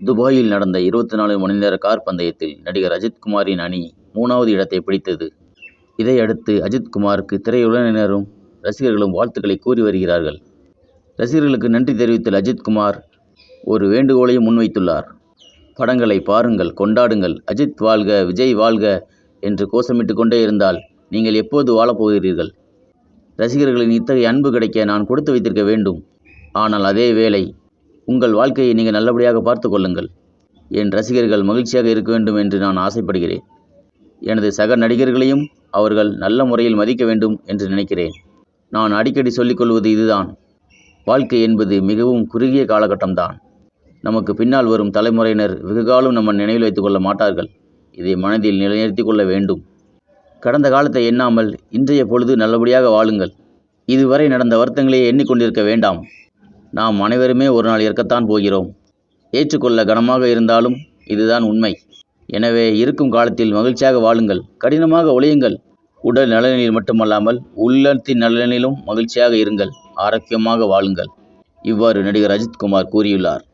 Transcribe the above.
துபாயில் நடந்த இருபத்தி நாலு மணி நேர கார் பந்தயத்தில் நடிகர் அஜித்குமாரின் அணி மூணாவது இடத்தை பிடித்தது. இதையடுத்து அஜித்குமாருக்கு திரையுலகினரும், ரசிகர்களும் வாழ்த்துக்களை கூறி வருகிறார்கள். ரசிகர்களுக்கு நன்றி தெரிவித்துள்ள அஜித்குமார் ஒரு வேண்டுகோளையும் முன்வைத்துள்ளார். படங்களை பாருங்கள், கொண்டாடுங்கள். அஜித் வாழ்க, விஜய் வாழ்க என்று கோஷமிட்டு கொண்டே இருந்தால் நீங்கள் எப்போது வாழப் போகிறீர்கள்? ரசிகர்களின் இத்தகைய அன்பு கிடைக்க நான் கொடுத்து வைத்திருக்க வேண்டும். ஆனால் அதே வேளை உங்கள் வாழ்க்கையை நீங்கள் நல்லபடியாக பார்த்து கொள்ளுங்கள். என் ரசிகர்கள் மகிழ்ச்சியாக இருக்க வேண்டும் என்று நான் ஆசைப்படுகிறேன். எனது சக நடிகர்களையும் அவர்கள் நல்ல முறையில் மதிக்க வேண்டும் என்று நினைக்கிறேன். நான் அடிக்கடி சொல்லிக் கொள்வது இதுதான். வாழ்க்கை என்பது மிகவும் குறுகிய காலகட்டம்தான் நமக்கு பின்னால் வரும் தலைமுறையினர் வெகுகாலம் நம்ம நினைவில் வைத்துக் கொள்ள மாட்டார்கள். இதை மனதில் நிலைநிறுத்திக் கொள்ள வேண்டும். கடந்த காலத்தை எண்ணாமல் இன்றைய பொழுது நல்லபடியாக வாழுங்கள். இதுவரை நடந்த வருத்தங்களையே எண்ணிக்கொண்டிருக்க வேண்டாம். நாம் அனைவருமே ஒரு நாள் இறக்கத்தான் போகிறோம். ஏற்றுக்கொள்ள கனமாக இருந்தாலும் இதுதான் உண்மை. எனவே இருக்கும் காலத்தில் மகிழ்ச்சியாக வாழுங்கள். கடினமாக உழையுங்கள். உடல் நலனில் மட்டுமல்லாமல் உள்ளத்தின் நலனிலும் மகிழ்ச்சியாக இருங்கள். ஆரோக்கியமாக வாழுங்கள். இவ்வாறு நடிகர் அஜித்குமார் கூறியுள்ளார்.